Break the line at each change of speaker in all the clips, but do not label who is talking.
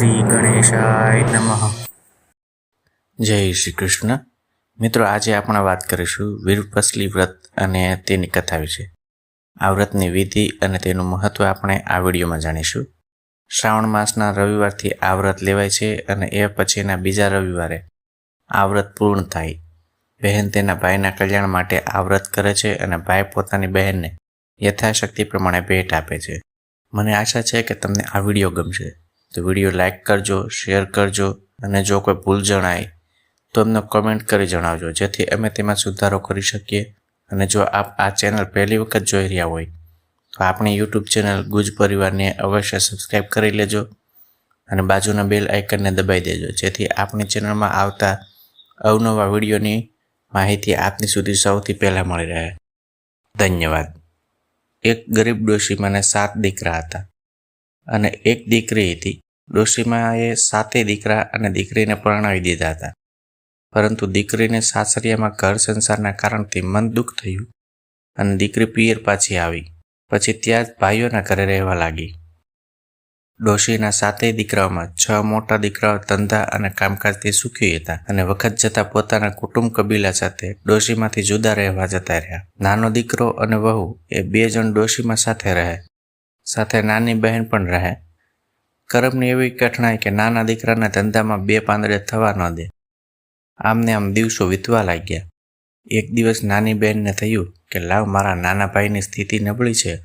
શ્રી ગણેશાય નમઃ. જય શ્રી કૃષ્ણ. મિત્રો, આજે આપણે વાત કરીશું વીરપસલી વ્રત અને તેની કથા વિશે. આ વ્રતની વિધિ અને તેનું મહત્વ આપણે આ વિડીયોમાં જાણીશું. શ્રાવણ માસના રવિવારથી આ વ્રત લેવાય છે અને એ પછીના બીજા રવિવારે આ વ્રત પૂર્ણ થાય. બહેન તેના ભાઈના કલ્યાણ માટે આ વ્રત કરે છે અને ભાઈ પોતાની બહેનને યથાશક્તિ પ્રમાણે ભેટ આપે છે. મને આશા છે કે તમને આ વીડિયો ગમશે. તો વીડિયો લાઇક કરજો, શેર કરજો અને જો કોઈ ભૂલ જણાય તો અમને કોમેન્ટ કરી જણાવજો, જેથી અમે તેમાં સુધારો કરી શકીએ. અને જો આપ આ ચેનલ પહેલી વખત જોઈ રહ્યા હોય, તો આપણી યુટ્યુબ ચેનલ ગુજ પરિવારને અવશ્ય સબસ્ક્રાઈબ કરી લેજો અને બાજુના બેલ આઇકનને દબાઈ દેજો, જેથી આપણી ચેનલમાં આવતા અવનવા વિડીયોની માહિતી આપની સુધી સૌથી પહેલાં મળી રહે. ધન્યવાદ. એક ગરીબ ડોશીમાને સાત દીકરા હતા. અને એક દીકરી હતી. ડોશીમાએ સાતે દીકરા અને દીકરીને પરણાવી દીધા હતા. પરંતુ દીકરીને સાસરિયામાં ઘર સંસારના કારણથી મન દુઃખ થયું અને દીકરી પિયર પાછી આવી. પછી ત્યાં જ ભાઈઓના ઘરે રહેવા લાગી. ડોશીના સાતેય દીકરાઓમાં છ મોટા દીકરાઓ ધંધા અને કામકાજથી સુખી હતા અને વખત જતાં પોતાના કુટુંબ કબીલા સાથે ડોશીમાંથી જુદા રહેવા જતા રહ્યા. નાનો દીકરો અને વહુ એ બે જણ ડોશીમાં સાથે રહે. સાથે નાની બહેન પણ રહે. કરમની એવી કઠણાઈ કે નાના દીકરાના ધંધામાં બે પાંદડે થવા ન દે. આમને આમ દિવસો વીતવા લાગ્યા. એક દિવસ નાની બહેનને થયું કે, લાવ, મારા નાના ભાઈની સ્થિતિ નબળી છે,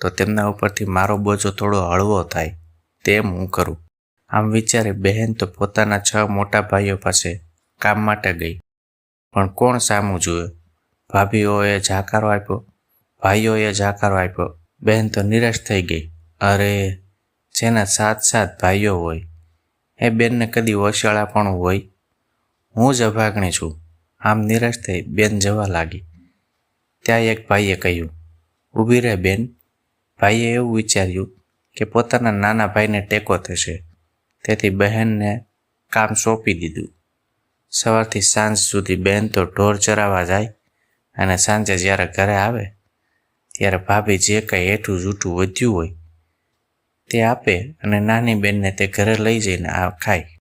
તો તેમના ઉપરથી મારો બોજો થોડો હળવો થાય. તેમ હું કરું. આમ વિચારે બહેન તો પોતાના છ મોટા ભાઈઓ પાસે કામ માટે ગઈ. પણ કોણ સામું જોયું ભાભીઓએ જાકારો આપ્યો, ભાઈઓએ જાકારો આપ્યો. બહેન તો નિરાશ થઈ ગઈ. અરે, જેના સાત સાત ભાઈઓ હોય, એ બેનને કદી ઓશિયાળા પણ હોય. હું જ અભાગણી છું. આમ નિરાશ થઈ બેન જવા લાગી. ત્યાં એક ભાઈએ કહ્યું ઊભી રહે બેન. ભાઈએ એવું વિચાર્યું કે પોતાના નાના ભાઈને ટેકો થશે. તેથી બહેનને કામ સોંપી દીધું. સવારથી સાંજ સુધી બહેન તો ઢોર ચરાવવા જાય અને સાંજે જ્યારે ઘરે આવે ત્યારે ભાભી જે કંઈ હેઠું જૂઠું વધ્યું હોય તે આપે અને નાની બેનને તે ઘરે લઈ જઈને આ ખાય.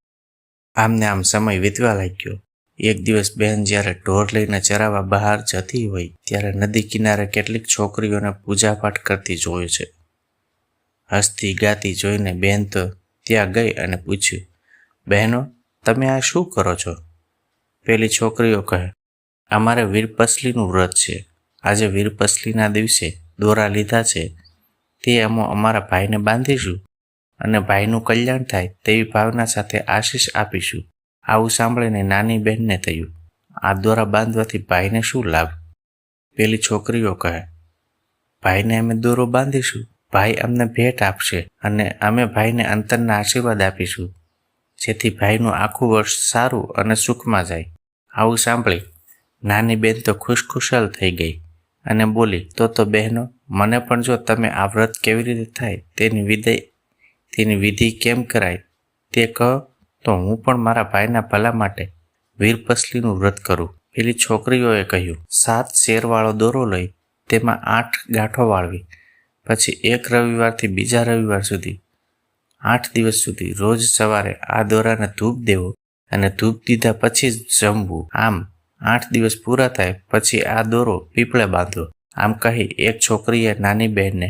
આમને આમ સમય વીતવા લાગ્યો. એક દિવસ બહેન જ્યારે ઢોર લઈને ચરાવવા બહાર જતી હોય ત્યારે નદી કિનારે કેટલીક છોકરીઓને પૂજાપાઠ કરતી જોયું છે. હસતી ગાતી જોઈને બેન તો ત્યાં ગઈ અને પૂછ્યું, બહેનો, તમે આ શું કરો છો? પેલી છોકરીઓ કહે, અમારે વીરપસલીનું વ્રત છે. આજે વીરપસલીના દિવસે દોરા લીધા છે, તે અમે અમારા ભાઈને બાંધીશું અને ભાઈનું કલ્યાણ થાય તેવી ભાવના સાથે આશીષ આપીશું. આવું સાંભળીને નાની બહેનને થયું, આ દોરા બાંધવાથી ભાઈને શું લાભ? પેલી છોકરીઓ કહે, ભાઈને અમે દોરો બાંધીશું, ભાઈ અમને ભેટ આપશે અને અમે ભાઈને અંતરના આશીર્વાદ આપીશું, જેથી ભાઈનું આખું વર્ષ સારું અને સુખમાં જાય. આવું સાંભળી નાની બેન તો ખુશખુશાલ થઈ ગઈ. અને બોલી, તો તો બહેનો, મને પણ જો તમે આ વ્રત કેવી રીતે થાય, તેની વિધેય તેની વિધિ કેમ કરાય? તે કહો, તો હું પણ મારા ભાઈના ભલા માટે વીરપસલીનું વ્રત કરું. પેલી છોકરીઓએ કહ્યું, સાત શેરવાળો દોરો લઈ, તેમાં આઠ ગાંઠો વાળવી. પછી એક રવિવારથી બીજા રવિવાર સુધી, આઠ દિવસ સુધી રોજ સવારે આ દોરાને ધૂપ દેવો અને ધૂપ દીધા પછી જ જમવું. આમ આઠ દિવસ પૂરા થાય, પછી આ દોરો પીપળે બાંધો. આમ કહી એક છોકરીએ નાની બહેનને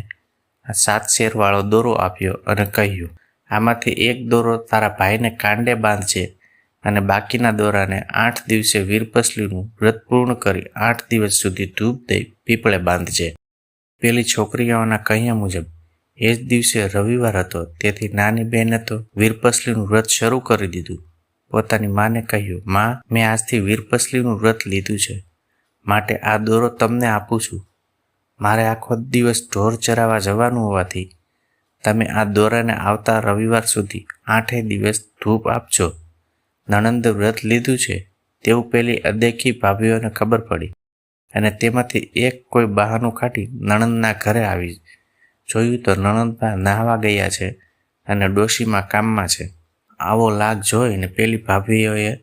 સાત શેરવાળો દોરો આપ્યો અને કહ્યું, આમાંથી એક દોરો તારા ભાઈને કાંડે બાંધશે અને બાકીના દોરાને આઠ દિવસે વીરપસલીનું વ્રત પૂર્ણ કરી આઠ દિવસ સુધી ધૂપ દઈ પીપળે બાંધજે. પેલી છોકરીઓના કહ્યા મુજબ, એ જ દિવસે રવિવાર હતો, તેથી નાની બહેને તો વીરપસલીનું વ્રત શરૂ કરી દીધું. પોતાની માને કહ્યું, માં, મેં આજથી વીરપસલીનું વ્રત લીધું છે. માટે આ દોરો તમને આપું છું. મારે આખો દિવસ ઢોર ચરાવવા જવાનું હોવાથી તમે આ દોરાને આવતા રવિવાર સુધી આઠે દિવસ ધૂપ આપજો. નણંદ વ્રત લીધું છે. તેવું પેલી અદેખી ભાભીઓને ખબર પડી અને તેમાંથી એક કોઈ બહાનું કાઢી નણંદના ઘરે આવી. જોયું તો નણંદમાં નાહવા ગયા છે અને ડોશીમાં કામમાં છે. આવો લાગ જોઈને પેલી ભાભીઓએ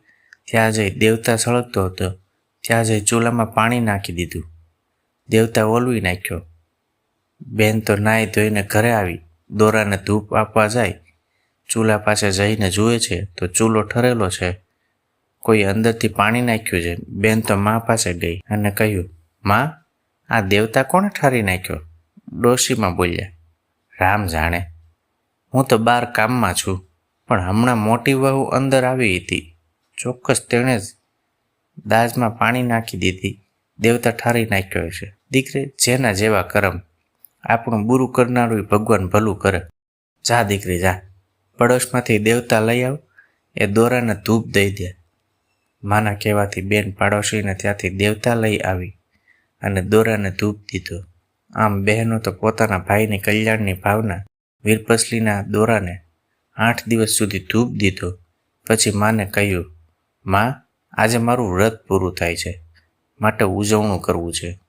ત્યાં જઈ દેવતા સળગતો હતો. ત્યાં જઈ ચૂલામાં પાણી નાખી દીધું. દેવતા ઓલવી નાખ્યો. બેન તો નાહી ધોઈને ઘરે આવી. દોરાને ધૂપ આપવા જાય. ચૂલા પાસે જઈને જુએ છે તો ચૂલો ઠરેલો છે. કોઈ અંદરથી પાણી નાખ્યું છે. બેન તો મા પાસે ગઈ અને કહ્યું, માં, આ દેવતા કોણે ઠારી નાખ્યો? ડોશીમાં બોલ્યા, રામ જાણે. હું તો બાર કામમાં છું. પણ હમણાં મોટી વહુ અંદર આવી હતી. ચોક્કસ તેણે જ દાજમાં પાણી નાખી દીધી. દેવતા ઠારી નાખ્યો છે દીકરે જેના જેવા કરમ, આપણું બુરું કરનારું ભગવાન ભલું કરે. જા દીકરી, જા. પડોશમાંથી દેવતા લઈ આવ. એ દોરાને ધૂપ દઈ દે. માના કહેવાથી બેન પાડોશીને ત્યાંથી દેવતા લઈ આવી અને દોરાને ધૂપ દીધો. આમ બહેનો તો પોતાના ભાઈની કલ્યાણની ભાવના વીરપસલીના દોરાને આઠ દિવસ સુધી ધૂપ દીધો. પછી માને કહ્યું, માં, આજે મારું વ્રત પૂરું થાય છે. માટે ઉજવણું કરવું છે.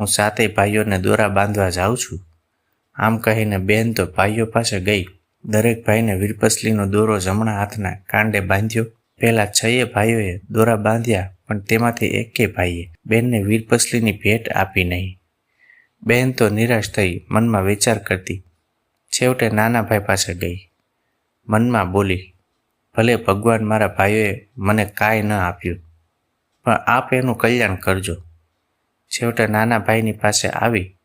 હું સાતેય ભાઈઓને દોરા બાંધવા જાઉં છું. આમ કહીને બેન તો ભાઈઓ પાસે ગઈ. દરેક ભાઈને વીરપસલીનો દોરો જમણા હાથના કાંડે બાંધ્યો. પહેલાં છએ ભાઈઓએ દોરા બાંધ્યા, પણ તેમાંથી એકે ભાઈએ બેનને વીરપસલીની ભેટ આપી નહીં. બેન તો નિરાશ થઈ મનમાં વિચાર કરતી. છેવટે નાના ભાઈ પાસે ગઈ. મનમાં બોલી, ભલે ભગવાન મારા ભાઈઓએ મને કાંઈ ન આપ્યું, પણ આપ એનું કલ્યાણ કરજો. છેવટે નાના ભાઈની પાસે આવી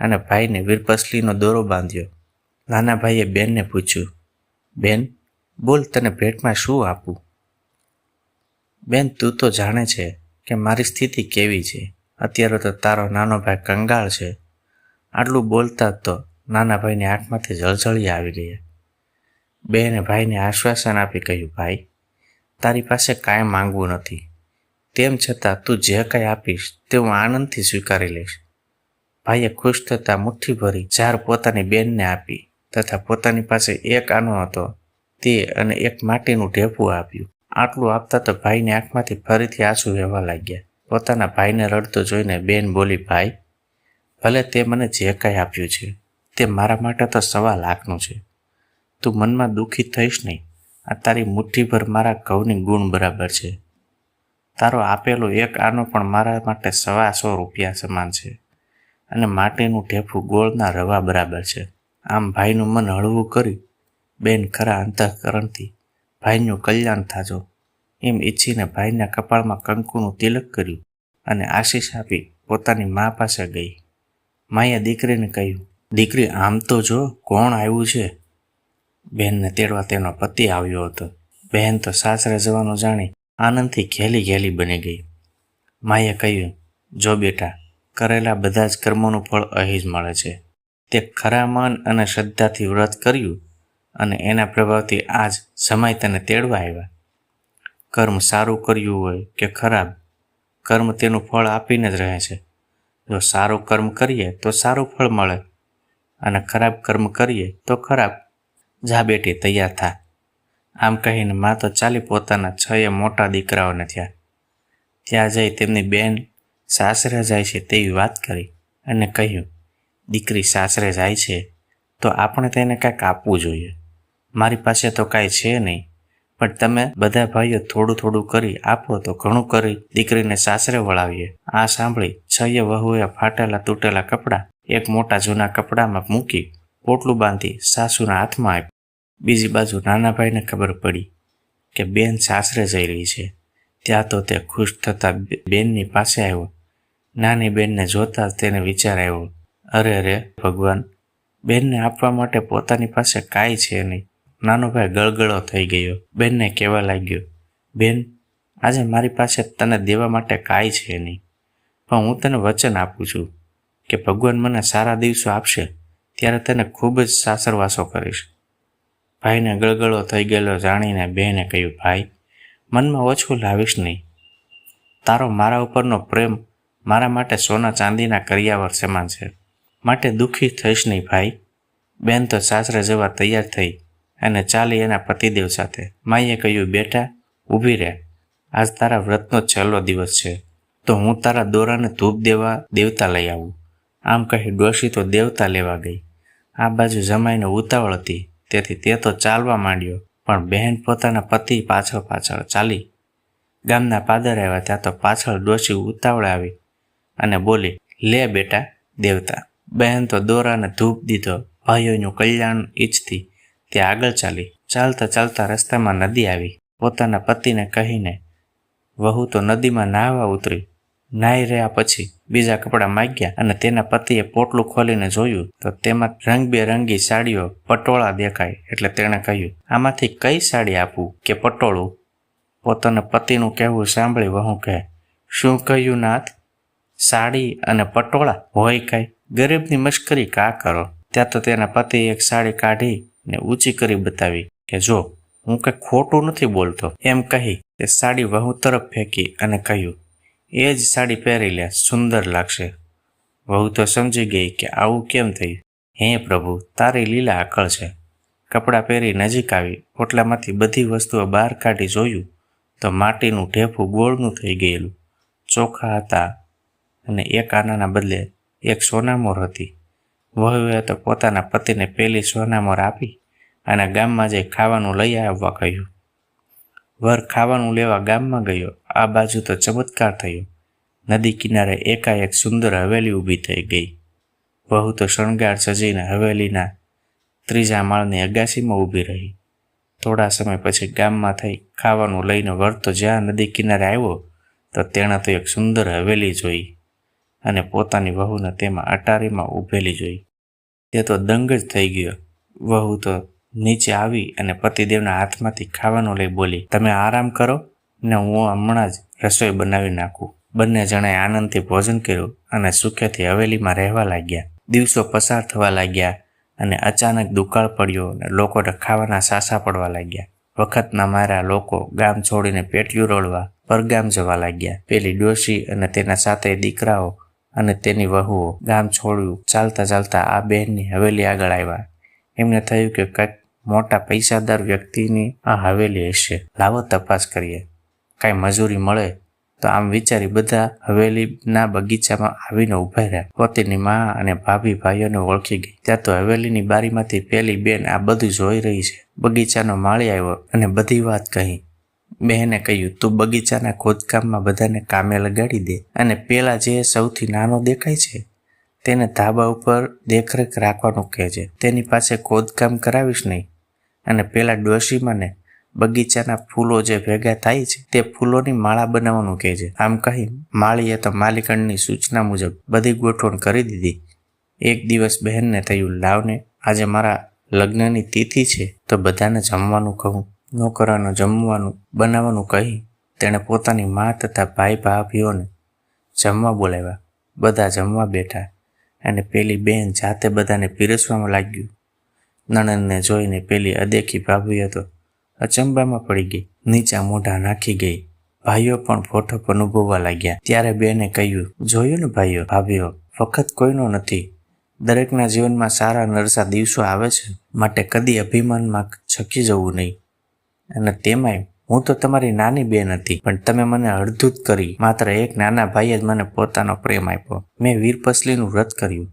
અને ભાઈને વીરપસલીનો દોરો બાંધ્યો. નાના ભાઈએ બેનને પૂછ્યું, બેન, બોલ તને ભેટમાં શું આપું? બેન, તું તો જાણે છે કે મારી સ્થિતિ કેવી છે. અત્યારે તો તારો નાનો ભાઈ કંગાળ છે. આટલું બોલતા તો નાના ભાઈની આંખમાંથી જળજળી આવી ગયા બેને ભાઈને આશ્વાસન આપી કહ્યું, ભાઈ, તારી પાસે કાંઈ માંગવું નથી. તેમ છતાં તું જે કાંઈ આપીશ, તે હું આનંદથી સ્વીકારી લઈશ. ભાઈએ ખુશ થતાં મુઠ્ઠી ભરી ચાર પોતાની બેનને આપી તથા પોતાની પાસે એક આનો હતો, તે અને એક માટીનું ઢેફું આપ્યું. આટલું આપતા તો ભાઈની આંખમાંથી ફરીથી આંસુ વહેવા લાગ્યા. પોતાના ભાઈને રડતો જોઈને બેન બોલી, ભાઈ, ભલે તે મને જે કાંઈ આપ્યું છે, તે મારા માટે તો સવા લાખનું છે. તું મનમાં દુઃખી થઈશ નહીં. આ તારી મુઠ્ઠીભર મારા ઘઉંની ગુણ બરાબર છે. તારો આપેલો એક આનો પણ મારા માટે સવા સો રૂપિયા સમાન છે. અને માટીનું ઢેફું ગોળના રવા બરાબર છે. આમ ભાઈનું મન હળવું કરી, બેન ખરા અંતઃકરણથી, ભાઈનું કલ્યાણ થાજો. એમ ઈચ્છીને ભાઈના કપાળમાં કંકુનું તિલક કર્યું અને આશીષ આપી પોતાની મા પાસે ગઈ. માએ દીકરીને કહ્યું, દીકરી, આમ તો જો, કોણ આવ્યું છે? બહેનને તેડવા તેનો પતિ આવ્યો હતો. બહેન તો સાસરે જવાનું જાણી આનંદથી ઘેલી ઘેલી બની ગઈ. માએ કહ્યું, જો બેટા, કરેલા બધા જ કર્મોનું ફળ અહીં જ મળે છે. તે ખરા મન અને શ્રદ્ધાથી વ્રત કર્યું અને એના પ્રભાવથી આજ સમય તને તેડવા આવ્યા. કર્મ સારું કર્યું હોય કે ખરાબ, કર્મ તેનું ફળ આપીને જ રહે છે. જો સારું કર્મ કરીએ તો સારું ફળ મળે અને ખરાબ કર્મ કરીએ તો ખરાબ જા બેટી, તૈયાર થા. આમ કહીને મા તો ચાલી પોતાના છ એ મોટા દીકરાઓને થયા. ત્યાં જઈ તેમની બેન સાસરે જાય છે તેવી વાત કરી અને કહ્યું, દીકરી સાસરે જાય છે, તો આપણે તેને કાંઈક આપવું જોઈએ. મારી પાસે તો કાંઈ છે નહીં, પણ તમે બધા ભાઈઓ થોડું થોડું કરી આપો તો ઘણું કરી દીકરીને સાસરે વળાવીએ. આ સાંભળી છયે વહુએ ફાટેલા તૂટેલા કપડાં એક મોટા જૂના કપડામાં મૂકી પોટલું બાંધી સાસુના હાથમાં આપ્યું. બીજી બાજુ નાના ભાઈને ખબર પડી કે બેન સાસરે જઈ રહી છે. ત્યાં તો તે ખુશ થતાં બેનની પાસે આવ્યો. નાની બેનને જોતા તેને વિચાર આવ્યો, અરે અરે, ભગવાન, બેનને આપવા માટે પોતાની પાસે કાંઈ છે નહીં. નાનો ભાઈ ગળગળો થઈ ગયો. બેનને કહેવા લાગ્યો, બેન, આજે મારી પાસે તને દેવા માટે કાંઈ છે નહીં. પણ હું તને વચન આપું છું કે ભગવાન મને સારા દિવસો આપશે. ત્યારે તને ખૂબ જ સાસરવાસો કરીશ. ભાઈને ગળગળો થઈ ગયેલો જાણીને બહેને કહ્યું, ભાઈ, મનમાં ઓછું લાવીશ નહીં. તારો મારા ઉપરનો પ્રેમ મારા માટે સોના ચાંદીના કરિયાવર સમાન છે. માટે દુઃખી થઈશ નહીં, ભાઈ. બેન તો સાસરે જવા તૈયાર થઈ અને ચાલી એના પતિદેવ સાથે. માઈએ કહ્યું, બેટા, ઊભી રહે. આજ તારા વ્રતનો છેલ્લો દિવસ છે. તો હું તારા દોરાને ધૂપ દેવા દેવતા લઈ આવું. આમ કહી ડોશી તો દેવતા લેવા ગઈ. આ બાજુ જમાઈને ઉતાવળ હતી. તેથી તે તો ચાલવા માંડ્યો, પણ બહેન પોતાના પતિ પાછળ પાછળ ચાલી. ગામના પાદર આવ્યા ત્યાં તો પાછળ ડોશી ઉતાવળે આવી અને બોલી, લે બેટા, દેવતા. બહેન તો દોરાને ધૂપ દીધો, ભાઈઓનું કલ્યાણ ઈચ્છતી તે આગળ ચાલી. ચાલતા ચાલતા રસ્તામાં નદી આવી. પોતાના પતિને કહીને, વહુ તો નદીમાં નાહવા ઉતરી. નાહી રહ્યા પછી બીજા કપડાં માગ્યા અને તેના પતિએ પોટલું ખોલીને જોયું તો તેમાં રંગબેરંગી સાડીઓ પટોળા દેખાય એટલે તેણે કહ્યું, આમાંથી કઈ સાડી આપું કે પટોળું? પોતાના પતિનું કહેવું સાંભળી વહુ કહે, શું કહ્યું નાથ? સાડી અને પટોળા હોય કાંઈ? ગરીબની મશ્કરી કા કરો? ત્યાં તો તેના પતિએ એક સાડી કાઢી ને ઊંચી કરી બતાવી કે, જો, હું કંઈ ખોટું નથી બોલતો. એમ કહી તે સાડી વહુ તરફ ફેંકી અને કહ્યું એ જ સાડી પહેરી લે સુંદર લાગશે. વહુ તો સમજી ગઈ કે આવું કેમ થયું? હે પ્રભુ, તારી લીલા આકળ છે. કપડાં પહેરી નજીક આવી, ઓટલામાંથી બધી વસ્તુઓ બહાર કાઢી જોયું, તો માટીનું ઢેફું ગોળનું થઈ ગયેલું. ચોખા હતા અને એક આનાના બદલે એક સોનામોર હતી. વહુએ તો પોતાના પતિને પેલી સોનામોર આપી અને ગામમાં જઈ ખાવાનું લઈ આવવા કહ્યું. વર ખાવાનું લેવા ગામમાં ગયો. આ બાજુ તો ચમત્કાર થયો. નદી કિનારે એકાએક સુંદર હવેલી ઊભી થઈ ગઈ. વહુ તો શણગાર સજીને હવેલીના ત્રીજા માળની અગાસીમાં ઊભી રહી. થોડા સમય પછી ગામમાં થઈ ખાવાનું લઈને વર તો જ્યાં નદી કિનારે આવ્યો, તો તેણે તો એક સુંદર હવેલી જોઈ અને પોતાની વહુને તેમાં અટારીમાં ઊભેલી જોઈ. તે તો દંગ જ થઈ ગયો. વહુ તો નીચે આવી અને પતિદેવના હાથમાંથી ખાવાનું લઈ બોલી, તમે આરામ કરો ને હું હમણાં જ રસોઈ બનાવી નાખું. બંને જણાએ આનંદથી ભોજન કર્યું અને સુખેથી હવેલીમાં રહેવા લાગ્યા. દિવસો પસાર થવા લાગ્યા અને અચાનક દુકાળ પડ્યો અને લોકોને ખાવાના સાસા પડવા લાગ્યા. વખતના મારા લોકો ગામ છોડીને પેટીયું રોળવા પરગામ જવા લાગ્યા. પેલી ડોશી અને તેના સાથે દીકરાઓ અને તેની વહુઓ ગામ છોડ્યું. ચાલતા ચાલતા આ બહેનની હવેલી આગળ આવ્યા. એમને થયું કે કંઈક મોટા પૈસાદાર વ્યક્તિની આ હવેલી હશે. લાવો તપાસ કરીએ. કાંઈ મજૂરી મળે તો આમ વિચારી બધા હવેલીના બગીચામાં આવીને ઊભા રહ્યા. પોતેની મા અને ભાભી ભાઈઓને ઓળખી ગઈ. ત્યાં તો હવેલીની બારીમાંથી પેલી બેન આ બધું જોઈ રહી છે. બગીચાનો માળી આવ્યો અને બધી વાત કહી. બહેને કહ્યું, તું બગીચાના ખોદકામમાં બધાને કામે લગાડી દે અને પેલા જે સૌથી નાનો દેખાય છે, તેને ધાબા ઉપર દેખરેખ રાખવાનું કહેજે તેની પાસે ખોદકામ કરાવીશ નહીં. અને પેલા ડોશીમાંને બગીચાના ફૂલો જે ભેગા થાય છે, તે ફૂલોની માળા બનાવવાનું કહે છે. આમ કહી માળીએ તો માલિકણની સૂચના મુજબ બધી ગોઠવણ કરી દીધી. એક દિવસ બહેનને થયું, લાવને, આજે મારા લગ્નની તિથિ છે, તો બધાને જમવાનું કહું. નોકરાનું જમવાનું બનાવવાનું કહી તેણે પોતાની મા તથા ભાઈ ભાભીઓને જમવા બોલાવ્યા. બધા જમવા બેઠા અને પેલી બહેન જાતે બધાને પીરસવામાં લાગ્યું. નણંદને જોઈને પેલી અદેખી ભાભી હતો. અચંબામાં પડી ગઈ, નીચા મોઢા નાખી ગઈ. ભાઈઓ પણ ફોટો અનુભવવા લાગ્યા. ત્યારે બેને કહ્યું, જોયું ને ભાઈઓ, ભાભીઓ, વખત કોઈનો નથી. દરેકના જીવનમાં સારા નરસા દિવસો આવે છે. માટે કદી અભિમાનમાં છકી જવું નહીં. અને તેમાંય હું તો તમારી નાની બેન હતી, પણ તમે મને અડધૂત કરી. માત્ર એક નાના ભાઈએ જ મને પોતાનો પ્રેમ આપ્યો. મેં વીરપસલીનું વ્રત કર્યું.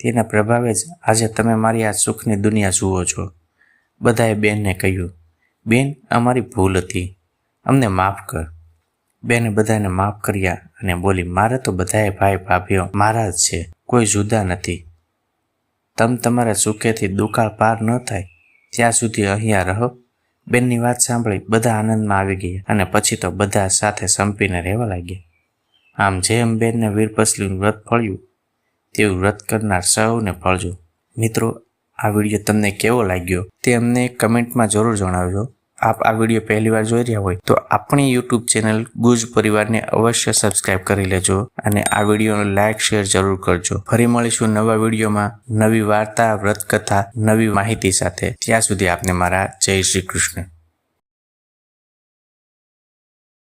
તેના પ્રભાવે જ આજે તમે મારી આ સુખની દુનિયા જુઓ છો. બધાએ બેનને કહ્યું, બેન, અમારી ભૂલ હતી. અમને માફ કર. બેને બધાને માફ કર્યા અને બોલી, મારે તો બધાએ ભાઈ ભાભીઓ મારા જ છે, કોઈ જુદા નથી. તમ તમારા સુખેથી દુકાળ પાર ન થાય. ત્યાં સુધી અહીંયા રહો. બેનની વાત સાંભળી બધા આનંદમાં આવી ગયા અને પછી તો બધા સાથે સંપીને રહેવા લાગ્યા. આમ જેમ બેનને વીરપસલીનું વ્રત ફળ્યું તેવું વ્રત કરનાર સૌને ફળજો. મિત્રો, આ વીડિયો તમને કેવો લાગ્યો તે અમને કમેન્ટમાં જરૂર જણાવજો. આપ આ વીડિયો પહેલી વાર જોઈ રહ્યા હોય તો આપણી યુટ્યુબ ચેનલ ગુજ પરિવારને અવશ્ય સબસ્ક્રાઇબ કરી લેજો અને આ વિડીયોને લાઇક, શેર જરૂર કરજો. ફરી મળીશું નવા વિડીયોમાં નવી વાર્તા વ્રત કથા નવી માહિતી સાથે. ત્યાં સુધી આપને મારા જય શ્રી કૃષ્ણ.